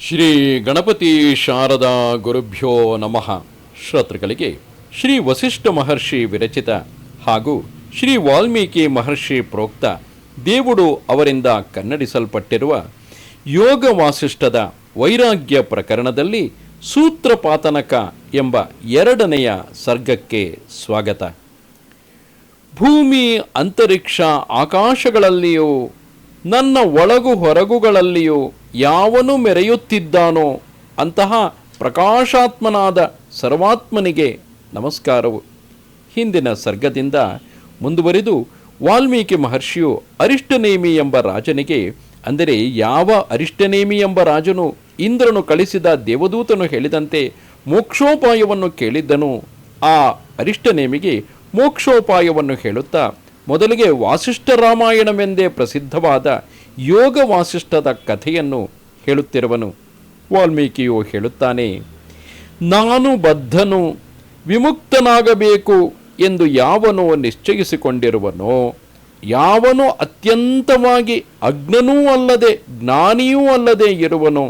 ಶ್ರೀ ಗಣಪತಿ ಶಾರದಾ ಗುರುಭ್ಯೋ ನಮಃ. ಶ್ರೋತೃಗಳಿಗೆ ಶ್ರೀ ವಸಿಷ್ಠ ಮಹರ್ಷಿ ವಿರಚಿತ ಹಾಗೂ ಶ್ರೀ ವಾಲ್ಮೀಕಿ ಮಹರ್ಷಿ ಪ್ರೋಕ್ತ ದೇವುಡು ಅವರಿಂದ ಕನ್ನಡಿಸಲ್ಪಟ್ಟಿರುವ ಯೋಗ ವಾಸಿಷ್ಠದ ವೈರಾಗ್ಯ ಪ್ರಕರಣದಲ್ಲಿ ಸೂತ್ರಪಾತನಕ ಎಂಬ ಎರಡನೆಯ ಸರ್ಗಕ್ಕೆ ಸ್ವಾಗತ. ಭೂಮಿ, ಅಂತರಿಕ್ಷ, ಆಕಾಶಗಳಲ್ಲಿಯೂ, ನನ್ನ ಒಳಗು ಹೊರಗುಗಳಲ್ಲಿಯೂ ಯಾವನು ಮೆರೆಯುತ್ತಿದ್ದಾನೋ ಅಂತಹ ಪ್ರಕಾಶಾತ್ಮನಾದ ಸರ್ವಾತ್ಮನಿಗೆ ನಮಸ್ಕಾರವು. ಹಿಂದಿನ ಸರ್ಗದಿಂದ ಮುಂದುವರಿದು ವಾಲ್ಮೀಕಿ ಮಹರ್ಷಿಯು ಅರಿಷ್ಟನೇಮಿ ಎಂಬ ರಾಜನಿಗೆ, ಅಂದರೆ ಯಾವ ಅರಿಷ್ಟನೇಮಿ ಎಂಬ ರಾಜನು ಇಂದ್ರನು ಕಳಿಸಿದ ದೇವದೂತನು ಹೇಳಿದಂತೆ ಮೋಕ್ಷೋಪಾಯವನ್ನು ಕೇಳಿದ್ದನು. ಆ ಅರಿಷ್ಟನೇಮಿಗೆ ಮೋಕ್ಷೋಪಾಯವನ್ನು ಹೇಳುತ್ತಾ, ಮೊದಲಿಗೆ ವಾಸಿಷ್ಠ ರಾಮಾಯಣವೆಂದೇ ಪ್ರಸಿದ್ಧವಾದ ಯೋಗ ವಾಸಿಷ್ಠದ ಕಥೆಯನ್ನು ಹೇಳುತ್ತಿರುವನು. ವಾಲ್ಮೀಕಿಯು ಹೇಳುತ್ತಾನೆ, ನಾನು ಬದ್ಧನು, ವಿಮುಕ್ತನಾಗಬೇಕು ಎಂದು ಯಾವನು ನಿಶ್ಚಯಿಸಿಕೊಂಡಿರುವನೋ, ಯಾವನು ಅತ್ಯಂತವಾಗಿ ಅಗ್ನನೂ ಅಲ್ಲದೆ ಜ್ಞಾನಿಯೂ ಅಲ್ಲದೆ ಇರುವನೋ,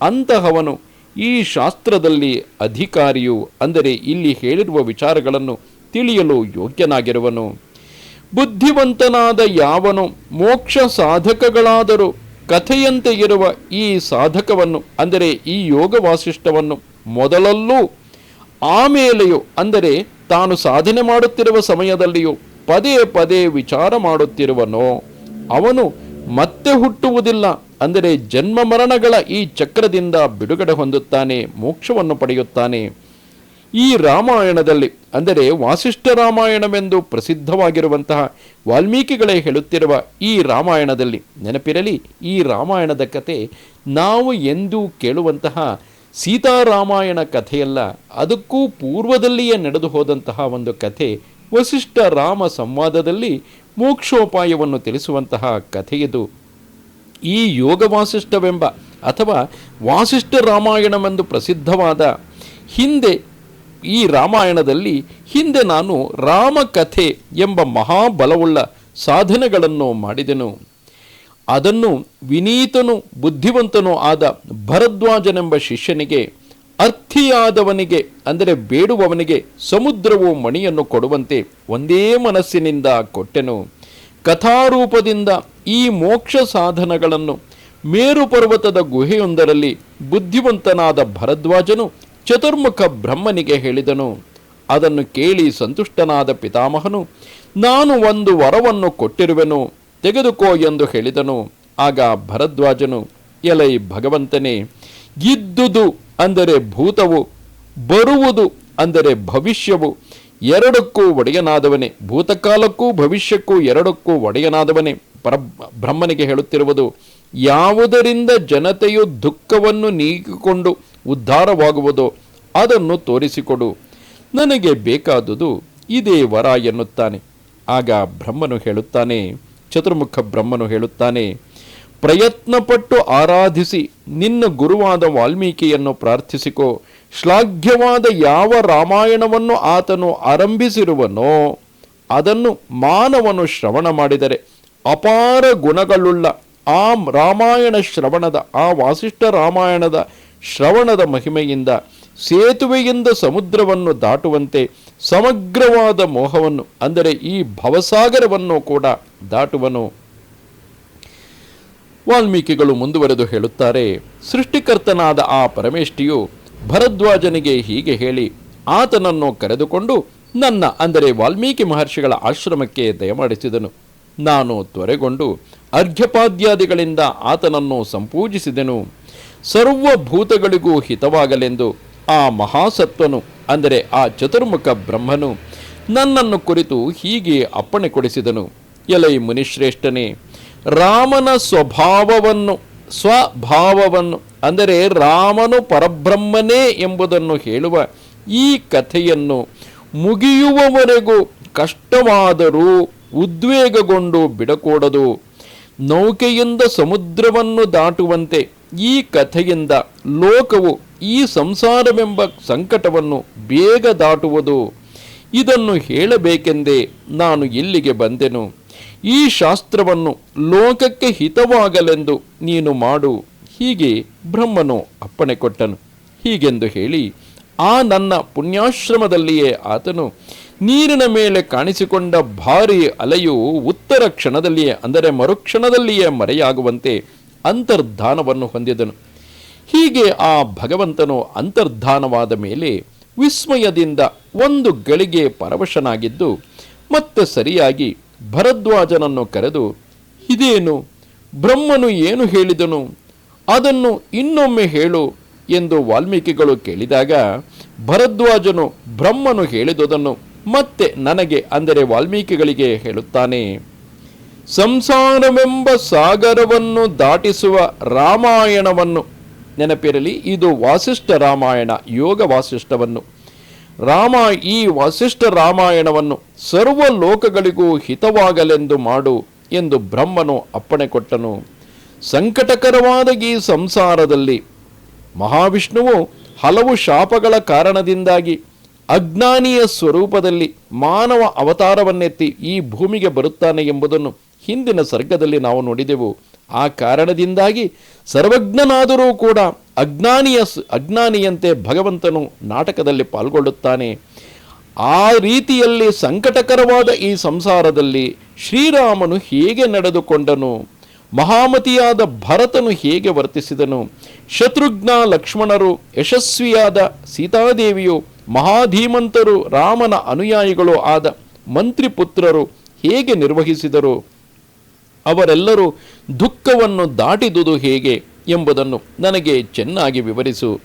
ಅಂತಹವನು ಈ ಶಾಸ್ತ್ರದಲ್ಲಿ ಅಧಿಕಾರಿಯು, ಅಂದರೆ ಇಲ್ಲಿ ಹೇಳಿರುವ ವಿಚಾರಗಳನ್ನು ತಿಳಿಯಲು ಯೋಗ್ಯನಾಗಿರುವನು. ಬುದ್ಧಿವಂತನಾದ ಯಾವನು ಮೋಕ್ಷ ಸಾಧಕಗಳಾದರೂ ಕಥೆಯಂತೆ ಇರುವ ಈ ಸಾಧಕವನ್ನು, ಅಂದರೆ ಈ ಯೋಗ ವಾಸಿಷ್ಠವನ್ನು ಮೊದಲಲ್ಲೂ ಆಮೇಲೆಯೂ ಅಂದರೆ ತಾನು ಸಾಧನೆ ಮಾಡುತ್ತಿರುವ ಸಮಯದಲ್ಲಿಯೂ ಪದೇ ಪದೇ ವಿಚಾರ ಮಾಡುತ್ತಿರುವನೋ, ಅವನು ಮತ್ತೆ ಹುಟ್ಟುವುದಿಲ್ಲ, ಅಂದರೆ ಜನ್ಮ ಮರಣಗಳ ಈ ಚಕ್ರದಿಂದ ಬಿಡುಗಡೆ ಹೊಂದುತ್ತಾನೆ, ಮೋಕ್ಷವನ್ನು ಪಡೆಯುತ್ತಾನೆ. ಈ ರಾಮಾಯಣದಲ್ಲಿ ಅಂದರೆ ವಾಸಿಷ್ಠ ರಾಮಾಯಣವೆಂದು ಪ್ರಸಿದ್ಧವಾಗಿರುವಂತಹ ವಾಲ್ಮೀಕಿಗಳೇ ಹೇಳುತ್ತಿರುವ ಈ ರಾಮಾಯಣದಲ್ಲಿ ನೆನಪಿರಲಿ, ಈ ರಾಮಾಯಣದ ಕತೆ ನಾವು ಎಂದೂ ಕೇಳುವಂತಹ ಸೀತಾರಾಮಾಯಣ ಕಥೆಯಲ್ಲ, ಅದಕ್ಕೂ ಪೂರ್ವದಲ್ಲಿಯೇ ನಡೆದು ಹೋದಂತಹ ಒಂದು ಕಥೆ ವಸಿಷ್ಠ ರಾಮ ಸಂವಾದದಲ್ಲಿ ಮೋಕ್ಷೋಪಾಯವನ್ನು ತಿಳಿಸುವಂತಹ ಕಥೆಯದು. ಈ ಯೋಗ ವಾಸಿಷ್ಠವೆಂಬ ಅಥವಾ ವಾಸಿಷ್ಠ ರಾಮಾಯಣವೆಂದು ಪ್ರಸಿದ್ಧವಾದ ಹಿಂದೆ ಈ ರಾಮಾಯಣದಲ್ಲಿ ಹಿಂದೆ ನಾನು ರಾಮಕಥೆ ಎಂಬ ಮಹಾಬಲವುಳ್ಳ ಸಾಧನೆಗಳನ್ನು ಮಾಡಿದೆನು. ಅದನ್ನು ವಿನೀತನು, ಬುದ್ಧಿವಂತನೂ ಆದ ಭರದ್ವಾಜನೆಂಬ ಶಿಷ್ಯನಿಗೆ, ಅರ್ಥಿಯಾದವನಿಗೆ, ಅಂದರೆ ಬೇಡುವವನಿಗೆ ಸಮುದ್ರವು ಮಣಿಯನ್ನು ಕೊಡುವಂತೆ ಒಂದೇ ಮನಸ್ಸಿನಿಂದ ಕೊಟ್ಟೆನು. ಕಥಾರೂಪದಿಂದ ಈ ಮೋಕ್ಷ ಸಾಧನಗಳನ್ನು ಮೇರು ಪರ್ವತದ ಗುಹೆಯೊಂದರಲ್ಲಿ ಬುದ್ಧಿವಂತನಾದ ಭರದ್ವಾಜನು ಚತುರ್ಮುಖ ಬ್ರಹ್ಮನಿಗೆ ಹೇಳಿದನು, ಅದನ್ನು ಕೇಳಿ ಸಂತುಷ್ಟನಾದ ಪಿತಾಮಹನು, ನಾನು ಒಂದು ವರವನ್ನು ಕೊಟ್ಟಿರುವೆನು, ತೆಗೆದುಕೋ ಎಂದು ಹೇಳಿದನು. ಆಗ ಭರದ್ವಾಜನು, ಎಲೈ ಭಗವಂತನೇ, ಇದ್ದುದು ಅಂದರೆ ಭೂತವು, ಬರುವುದು ಅಂದರೆ ಭವಿಷ್ಯವು, ಎರಡಕ್ಕೂ ಒಡೆಯನಾದವನೇ, ಭೂತಕಾಲಕ್ಕೂ ಭವಿಷ್ಯಕ್ಕೂ ಎರಡಕ್ಕೂ ಒಡೆಯನಾದವನೇ. ಪರ, ಬ್ರಹ್ಮನಿಗೆ ಹೇಳುತ್ತಿರುವುದು, ಯಾವುದರಿಂದ ಜನತೆಯು ದುಃಖವನ್ನು ನೀಗಿಕೊಂಡು ಉದ್ಧಾರವಾಗುವುದೋ ಅದನ್ನು ತೋರಿಸಿಕೊಡು. ನನಗೆ ಬೇಕಾದುದು ಇದೇ ವರ ಎನ್ನುತ್ತಾನೆ. ಆಗ ಬ್ರಹ್ಮನು ಹೇಳುತ್ತಾನೆ, ಚತುರ್ಮುಖ ಬ್ರಹ್ಮನು ಹೇಳುತ್ತಾನೆ, ಪ್ರಯತ್ನಪಟ್ಟು ಆರಾಧಿಸಿ ನಿನ್ನ ಗುರುವಾದ ವಾಲ್ಮೀಕಿಯನ್ನು ಪ್ರಾರ್ಥಿಸಿಕೋ. ಶ್ಲಾಘ್ಯವಾದ ಯಾವ ರಾಮಾಯಣವನ್ನು ಆತನು ಆರಂಭಿಸಿರುವನೋ, ಅದನ್ನು ಮಾನವನು ಶ್ರವಣ ಮಾಡಿದರೆ ಅಪಾರ ಗುಣಗಳುಳ್ಳ ಆ ರಾಮಾಯಣ ಶ್ರವಣದ, ಆ ವಾಸಿಷ್ಠ ರಾಮಾಯಣದ ಶ್ರವಣದ ಮಹಿಮೆಯಿಂದ ಸೇತುವೆಯಿಂದ ಸಮುದ್ರವನ್ನು ದಾಟುವಂತೆ ಸಮಗ್ರವಾದ ಮೋಹವನ್ನು, ಅಂದರೆ ಈ ಭವಸಾಗರವನ್ನು ಕೂಡ ದಾಟುವನು. ವಾಲ್ಮೀಕಿಗಳು ಮುಂದುವರೆದು ಹೇಳುತ್ತಾರೆ, ಸೃಷ್ಟಿಕರ್ತನಾದ ಆ ಪರಮೇಷ್ಠಿಯು ಭರದ್ವಾಜನಿಗೆ ಹೀಗೆ ಹೇಳಿ, ಆತನನ್ನು ಕರೆದುಕೊಂಡು ನನ್ನ, ಅಂದರೆ ವಾಲ್ಮೀಕಿ ಮಹರ್ಷಿಗಳ ಆಶ್ರಮಕ್ಕೆ ದಯಮಾಡಿಸಿದನು. ನಾನು ತ್ವರೆಗೊಂಡು ಅರ್ಘ್ಯಪಾದ್ಯಾದಿಗಳಿಂದ ಆತನನ್ನು ಸಂಪೂಜಿಸಿದೆನು. ಸರ್ವಭೂತಗಳಿಗೂ ಹಿತವಾಗಲೆಂದು ಆ ಮಹಾಸತ್ವನು, ಅಂದರೆ ಆ ಚತುರ್ಮುಖ ಬ್ರಹ್ಮನು, ನನ್ನನ್ನು ಕುರಿತು ಹೀಗೆ ಅಪ್ಪಣೆ ಕೊಡಿಸಿದನು. ಎಲೈ ಮುನಿಶ್ರೇಷ್ಠನೇ, ರಾಮನ ಸ್ವಭಾವವನ್ನು ಸ್ವಭಾವವನ್ನು, ಅಂದರೆ ರಾಮನು ಪರಬ್ರಹ್ಮನೇ ಎಂಬುದನ್ನು ಹೇಳುವ ಈ ಕಥೆಯನ್ನು ಮುಗಿಯುವವರೆಗೂ ಕಷ್ಟವಾದರೂ ಉದ್ವೇಗಗೊಂಡು ಬಿಡಕೂಡದು. ನೌಕೆಯಿಂದ ಸಮುದ್ರವನ್ನು ದಾಟುವಂತೆ ಈ ಕಥೆಯಿಂದ ಲೋಕವು ಈ ಸಂಸಾರವೆಂಬ ಸಂಕಟವನ್ನು ಬೇಗ ದಾಟುವುದು. ಇದನ್ನು ಹೇಳಬೇಕೆಂದೇ ನಾನು ಇಲ್ಲಿಗೆ ಬಂದೆನು. ಈ ಶಾಸ್ತ್ರವನ್ನು ಲೋಕಕ್ಕೆ ಹಿತವಾಗಲೆಂದು ನೀನು ಮಾಡು. ಹೀಗೆ ಬ್ರಹ್ಮನು ಅಪ್ಪಣೆ ಕೊಟ್ಟನು. ಹೀಗೆಂದು ಹೇಳಿ ಆ ನನ್ನ ಪುಣ್ಯಾಶ್ರಮದಲ್ಲಿಯೇ ಆತನು ನೀರಿನ ಮೇಲೆ ಕಾಣಿಸಿಕೊಂಡ ಭಾರಿ ಅಲೆಯು ಉತ್ತರ ಕ್ಷಣದಲ್ಲಿಯೇ ಅಂದರೆ ಮರುಕ್ಷಣದಲ್ಲಿಯೇ ಮರೆಯಾಗುವಂತೆ ಅಂತರ್ಧಾನವನ್ನು ಹೊಂದಿದನು. ಹೀಗೆ ಆ ಭಗವಂತನು ಅಂತರ್ಧಾನವಾದ ಮೇಲೆ ವಿಸ್ಮಯದಿಂದ ಒಂದು ಗಳಿಗೆ ಪರವಶನಾಗಿದ್ದು, ಮತ್ತೆ ಸರಿಯಾಗಿ ಭರದ್ವಾಜನನ್ನು ಕರೆದು, ಇದೇನು? ಬ್ರಹ್ಮನು ಏನು ಹೇಳಿದನು? ಅದನ್ನು ಇನ್ನೊಮ್ಮೆ ಹೇಳು ಎಂದು ವಾಲ್ಮೀಕಿಗಳು ಕೇಳಿದಾಗ, ಭರದ್ವಾಜನು ಬ್ರಹ್ಮನು ಹೇಳಿದುದನ್ನು ಮತ್ತೆ ನನಗೆ, ಅಂದರೆ ವಾಲ್ಮೀಕಿಗಳಿಗೆ ಹೇಳುತ್ತಾನೆ. ಸಂಸಾರವೆಂಬ ಸಾಗರವನ್ನು ದಾಟಿಸುವ ರಾಮಾಯಣವನ್ನು. ನೆನಪಿರಲಿ, ಇದು ವಾಸಿಷ್ಠ ರಾಮಾಯಣ, ಯೋಗ ವಾಸಿಷ್ಠವನ್ನು. ರಾಮ, ಈ ವಾಸಿಷ್ಠ ರಾಮಾಯಣವನ್ನು ಸರ್ವ ಲೋಕಗಳಿಗೂ ಹಿತವಾಗಲೆಂದು ಮಾಡು ಎಂದು ಬ್ರಹ್ಮನು ಅಪ್ಪಣೆ ಕೊಟ್ಟನು. ಸಂಕಟಕರವಾದ ಈ ಸಂಸಾರದಲ್ಲಿ ಮಹಾವಿಷ್ಣುವು ಹಲವು ಶಾಪಗಳ ಕಾರಣದಿಂದಾಗಿ ಅಜ್ಞಾನಿಯ ಸ್ವರೂಪದಲ್ಲಿ ಮಾನವ ಅವತಾರವನ್ನೆತ್ತಿ ಈ ಭೂಮಿಗೆ ಬರುತ್ತಾನೆ ಎಂಬುದನ್ನು ಹಿಂದಿನ ಸರ್ಗದಲ್ಲಿ ನಾವು ನೋಡಿದೆವು. ಆ ಕಾರಣದಿಂದಾಗಿ ಸರ್ವಜ್ಞನಾದರೂ ಕೂಡ ಅಜ್ಞಾನಿಯ ಅಜ್ಞಾನಿಯಂತೆ ಭಗವಂತನು ನಾಟಕದಲ್ಲಿ ಪಾಲ್ಗೊಳ್ಳುತ್ತಾನೆ. ಆ ರೀತಿಯಲ್ಲಿ ಸಂಕಟಕರವಾದ ಈ ಸಂಸಾರದಲ್ಲಿ ಶ್ರೀರಾಮನು ಹೇಗೆ ನಡೆದುಕೊಂಡನು? ಮಹಾಮತಿಯಾದ ಭರತನು ಹೇಗೆ ವರ್ತಿಸಿದನು? ಶತ್ರುಘ್ನ ಲಕ್ಷ್ಮಣರು, ಯಶಸ್ವಿಯಾದ ಸೀತಾದೇವಿಯು, ಮಹಾಧೀಮಂತರು, ರಾಮನ ಅನುಯಾಯಿಗಳು ಆದ ಮಂತ್ರಿಪುತ್ರರು ಹೇಗೆ ನಿರ್ವಹಿಸಿದರು? ಅವರೆಲ್ಲರೂ ದುಃಖವನ್ನು ದಾಟಿದುದು ಹೇಗೆ ಎಂಬುದನ್ನು ನನಗೆ ಚೆನ್ನಾಗಿ ವಿವರಿಸು.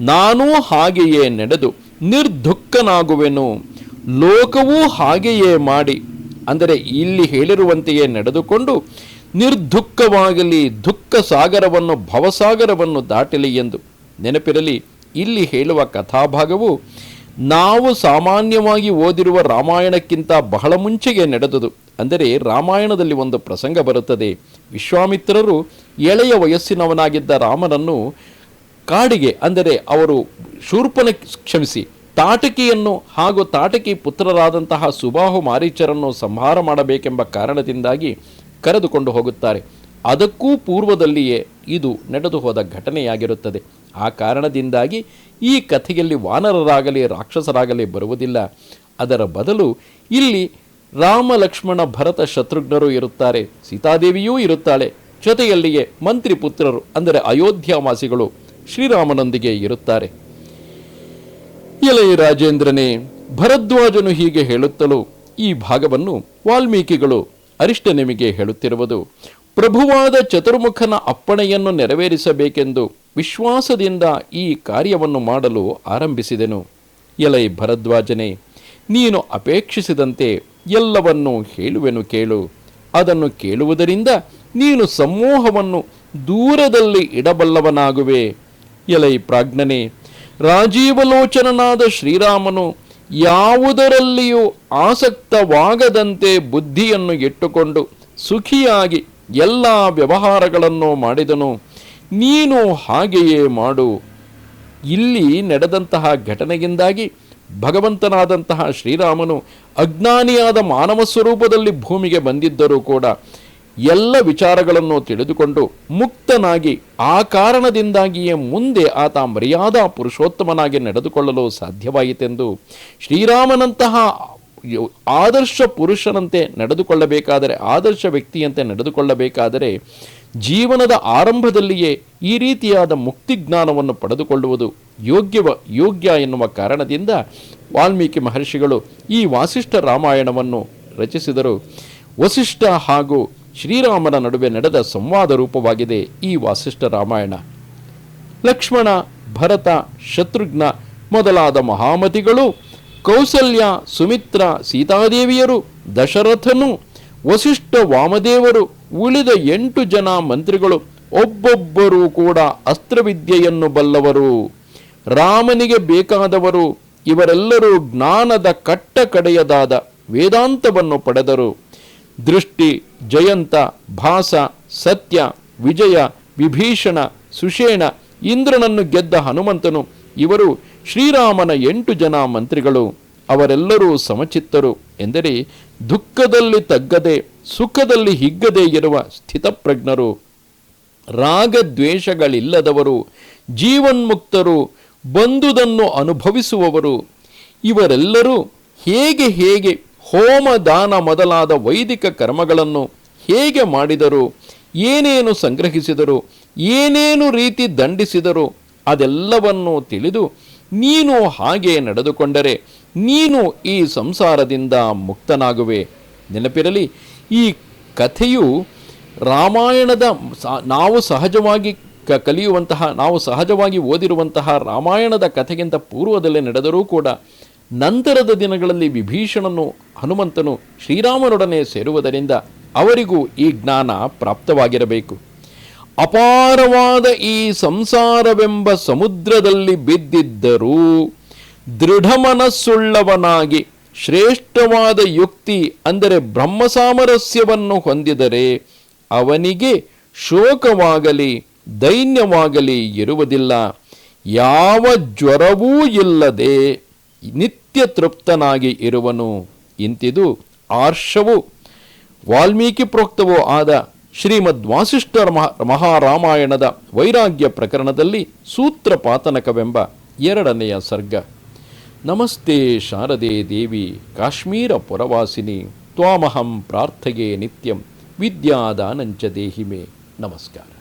ನಾನೂ ಹಾಗೆಯೇ ನಡೆದು ನಿರ್ದುಃಖನಾಗುವೆನು. ಲೋಕವೂ ಹಾಗೆಯೇ ಮಾಡಿ. ಅಂದರೆ ಇಲ್ಲಿ ಹೇಳಿರುವಂತೆಯೇ ನಡೆದುಕೊಂಡು ನಿರ್ದುಃಖವಾಗಲಿ ದುಃಖ ಸಾಗರವನ್ನು ಭವಸಾಗರವನ್ನು ದಾಟಲಿ ಎಂದು ನೆನಪಿರಲಿ. ಇಲ್ಲಿ ಹೇಳುವ ಕಥಾಭಾಗವು ನಾವು ಸಾಮಾನ್ಯವಾಗಿ ಓದಿರುವ ರಾಮಾಯಣಕ್ಕಿಂತ ಬಹಳ ಮುಂಚೆಗೆ ನಡೆದುದು. ಅಂದರೆ ರಾಮಾಯಣದಲ್ಲಿ ಒಂದು ಪ್ರಸಂಗ ಬರುತ್ತದೆ. ವಿಶ್ವಾಮಿತ್ರರು ಎಳೆಯ ವಯಸ್ಸಿನವನಾಗಿದ್ದ ರಾಮನನ್ನು ಕಾಡಿಗೆ, ಅಂದರೆ ಅವರು ಶೂರ್ಪನ ಕ್ಷಮಿಸಿ, ತಾಟಕಿಯನ್ನು ಹಾಗೂ ತಾಟಕಿ ಪುತ್ರರಾದಂತಹ ಸುಬಾಹು ಮಾರೀಚರನ್ನು ಸಂಹಾರ ಮಾಡಬೇಕೆಂಬ ಕಾರಣದಿಂದಾಗಿ ಕರೆದುಕೊಂಡು ಹೋಗುತ್ತಾರೆ. ಅದಕ್ಕೂ ಪೂರ್ವದಲ್ಲಿಯೇ ಇದು ನಡೆದು ಹೋದ ಘಟನೆಯಾಗಿರುತ್ತದೆ. ಆ ಕಾರಣದಿಂದಾಗಿ ಈ ಕಥೆಯಲ್ಲಿ ವಾನರರಾಗಲಿ, ರಾಕ್ಷಸರಾಗಲಿ ಬರುವುದಿಲ್ಲ. ಅದರ ಬದಲು ಇಲ್ಲಿ ರಾಮ ಲಕ್ಷ್ಮಣ ಭರತ ಶತ್ರುಘ್ನರು ಇರುತ್ತಾರೆ, ಸೀತಾದೇವಿಯೂ ಇರುತ್ತಾಳೆ, ಜೊತೆಯಲ್ಲಿಯೇ ಮಂತ್ರಿ ಪುತ್ರರು ಅಂದರೆ ಅಯೋಧ್ಯಾವಾಸಿಗಳು ಶ್ರೀರಾಮನೊಂದಿಗೆ ಇರುತ್ತಾರೆ. ಎಲೆಯ ರಾಜೇಂದ್ರನೇ, ಭರದ್ವಾಜನು ಹೀಗೆ ಹೇಳುತ್ತಲೂ, ಈ ಭಾಗವನ್ನು ವಾಲ್ಮೀಕಿಗಳು ಅರಿಷ್ಟನೆಮಿಗೆ ಹೇಳುತ್ತಿರುವುದು, ಪ್ರಭುವಾದ ಚತುರ್ಮುಖನ ಅಪ್ಪಣೆಯನ್ನು ನೆರವೇರಿಸಬೇಕೆಂದು ವಿಶ್ವಾಸದಿಂದ ಈ ಕಾರ್ಯವನ್ನು ಮಾಡಲು ಆರಂಭಿಸಿದೆನು. ಎಲೈ ಭರದ್ವಾಜನೇ, ನೀನು ಅಪೇಕ್ಷಿಸಿದಂತೆ ಎಲ್ಲವನ್ನೂ ಹೇಳುವೆನು ಕೇಳು. ಅದನ್ನು ಕೇಳುವುದರಿಂದ ನೀನು ಸಮೂಹವನ್ನು ದೂರದಲ್ಲಿ ಇಡಬಲ್ಲವನಾಗುವೆ. ಎಲೈ ಪ್ರಾಜ್ಞನೆ, ರಾಜೀವಲೋಚನನಾದ ಶ್ರೀರಾಮನು ಯಾವುದರಲ್ಲಿಯೂ ಆಸಕ್ತವಾಗದಂತೆ ಬುದ್ಧಿಯನ್ನು ಇಟ್ಟುಕೊಂಡು ಸುಖಿಯಾಗಿ ಎಲ್ಲ ವ್ಯವಹಾರಗಳನ್ನು ಮಾಡಿದನು. ನೀನು ಹಾಗೆಯೇ ಮಾಡು. ಇಲ್ಲಿ ನಡೆದಂತಹ ಘಟನೆಯಿಂದಾಗಿ ಭಗವಂತನಾದಂತಹ ಶ್ರೀರಾಮನು ಅಜ್ಞಾನಿಯಾದ ಮಾನವ ಸ್ವರೂಪದಲ್ಲಿ ಭೂಮಿಗೆ ಬಂದಿದ್ದರೂ ಕೂಡ ಎಲ್ಲ ವಿಚಾರಗಳನ್ನು ತಿಳಿದುಕೊಂಡು ಮುಕ್ತನಾಗಿ ಆ ಕಾರಣದಿಂದಾಗಿಯೇ ಮುಂದೆ ಆತ ಮರ್ಯಾದಾ ಪುರುಷೋತ್ತಮನಾಗಿ ನಡೆದುಕೊಳ್ಳಲು ಸಾಧ್ಯವಾಯಿತೆಂದು ಶ್ರೀರಾಮನಂತಹ ಆದರ್ಶ ಪುರುಷನಂತೆ ನಡೆದುಕೊಳ್ಳಬೇಕಾದರೆ, ಆದರ್ಶ ವ್ಯಕ್ತಿಯಂತೆ ನಡೆದುಕೊಳ್ಳಬೇಕಾದರೆ ಜೀವನದ ಆರಂಭದಲ್ಲಿಯೇ ಈ ರೀತಿಯಾದ ಮುಕ್ತಿ ಜ್ಞಾನವನ್ನು ಪಡೆದುಕೊಳ್ಳುವುದು ಯೋಗ್ಯವ, ಯೋಗ್ಯ ಎನ್ನುವ ಕಾರಣದಿಂದ ವಾಲ್ಮೀಕಿ ಮಹರ್ಷಿಗಳು ಈ ವಾಸಿಷ್ಠ ರಾಮಾಯಣವನ್ನು ರಚಿಸಿದರು. ವಸಿಷ್ಠ ಹಾಗೂ ಶ್ರೀರಾಮನ ನಡುವೆ ನಡೆದ ಸಂವಾದ ರೂಪವಾಗಿದೆ ಈ ವಾಸಿಷ್ಠ ರಾಮಾಯಣ. ಲಕ್ಷ್ಮಣ, ಭರತ, ಶತ್ರುಘ್ನ ಮೊದಲಾದ ಮಹಾಮತಿಗಳು ಕೌಸಲ್ಯ, ಸುಮಿತ್ರ, ಸೀತಾದೇವಿಯರು, ದಶರಥನು, ವಸಿಷ್ಠ ವಾಮದೇವರು, ಉಳಿದ ಎಂಟು ಜನ ಮಂತ್ರಿಗಳು, ಒಬ್ಬೊಬ್ಬರೂ ಕೂಡ ಅಸ್ತ್ರವಿದ್ಯೆಯನ್ನು ಬಲ್ಲವರು. ರಾಮನಿಗೆ ಬೇಕಾದವರು, ಇವರೆಲ್ಲರೂ ಜ್ಞಾನದ ಕಟ್ಟ ಕಡೆಯದಾದ ವೇದಾಂತವನ್ನು ಪಡೆದರು. ದೃಷ್ಟಿ, ಜಯಂತ, ಭಾಸ, ಸತ್ಯ, ವಿಜಯ, ವಿಭೀಷಣ, ಸುಷೇಣ, ಇಂದ್ರನನ್ನು ಗೆದ್ದ ಹನುಮಂತನು, ಇವರು ಶ್ರೀರಾಮನ ಎಂಟು ಜನ ಮಂತ್ರಿಗಳು, ಅವರೆಲ್ಲರೂ ಸಮಚಿತ್ತರು ಎಂದರೆ ದುಃಖದಲ್ಲಿ ತಗ್ಗದೆ, ಸುಖದಲ್ಲಿ ಹಿಗ್ಗದೆ ಇರುವ ಸ್ಥಿತಪ್ರಜ್ಞರು, ರಾಗದ್ವೇಷಗಳಿಲ್ಲದವರು, ಜೀವನ್ಮುಕ್ತರು, ಬಂದುದನ್ನು ಅನುಭವಿಸುವವರು, ಇವರೆಲ್ಲರೂ ಹೇಗೆ ಹೇಗೆ ಹೋಮ ದಾನ ಮೊದಲಾದ ವೈದಿಕ ಕರ್ಮಗಳನ್ನು ಹೇಗೆ ಮಾಡಿದರು, ಏನೇನು ಸಂಗ್ರಹಿಸಿದರು, ಏನೇನು ರೀತಿ ದಂಡಿಸಿದರು ಅದೆಲ್ಲವನ್ನು ತಿಳಿದು ನೀನು ಹಾಗೆ ನಡೆದುಕೊಂಡರೆ ನೀನು ಈ ಸಂಸಾರದಿಂದ ಮುಕ್ತನಾಗುವೆ. ನೆನಪಿರಲಿ, ಈ ಕಥೆಯು ರಾಮಾಯಣದ ನಾವು ಸಹಜವಾಗಿ ಕ, ಕಲಿಯುವಂತಹ, ನಾವು ಸಹಜವಾಗಿ ಓದಿರುವಂತಹ ರಾಮಾಯಣದ ಕಥೆಗಿಂತ ಪೂರ್ವದಲ್ಲೇ ನಡೆದರೂ ಕೂಡ ನಂತರದ ದಿನಗಳಲ್ಲಿ ವಿಭೀಷಣನು, ಹನುಮಂತನು ಶ್ರೀರಾಮನೊಡನೆ ಸೇರುವುದರಿಂದ ಅವರಿಗೂ ಈ ಜ್ಞಾನ ಪ್ರಾಪ್ತವಾಗಿರಬೇಕು. ಅಪಾರವಾದ ಈ ಸಂಸಾರವೆಂಬ ಸಮುದ್ರದಲ್ಲಿ ಬಿದ್ದಿದ್ದರೂ ದೃಢ ಮನಸ್ಸುಳ್ಳವನಾಗಿ ಶ್ರೇಷ್ಠವಾದ ಯುಕ್ತಿ ಅಂದರೆ ಬ್ರಹ್ಮ ಸಾಮರಸ್ಯವನ್ನು ಹೊಂದಿದರೆ ಅವನಿಗೆ ಶೋಕವಾಗಲಿ ದೈನ್ಯವಾಗಲಿ ಇರುವುದಿಲ್ಲ. ಯಾವ ಜ್ವರವೂ ಇಲ್ಲದೆ ನಿತ್ಯ ತೃಪ್ತನಾಗಿ ಇರುವನು. ಇಂತಿದು ಆರ್ಷವು ವಾಲ್ಮೀಕಿ ಪ್ರೋಕ್ತವೂ ಆದ ಶ್ರೀಮದ್ ವಾಸಿಷ್ಠ ಮಹಾ, ಮಹಾರಾಮಾಯಣದ ವೈರಾಗ್ಯ ಪ್ರಕರಣದಲ್ಲಿ ಸೂತ್ರಪಾತನಕವೆಂಬ ಎರಡನೆಯ ಸರ್ಗ. ನಮಸ್ತೆ ಶಾರದೆ ದೇವಿ, ಕಾಶ್ಮೀರ ಪುರವಾಸಿನಿ, ತ್ವಾಮಹಂ ಪ್ರಾರ್ಥಗೆ ನಿತ್ಯಂ, ವಿದ್ಯಾದಾನಂಚ ದೇಹಿಮೆ. ನಮಸ್ಕಾರ.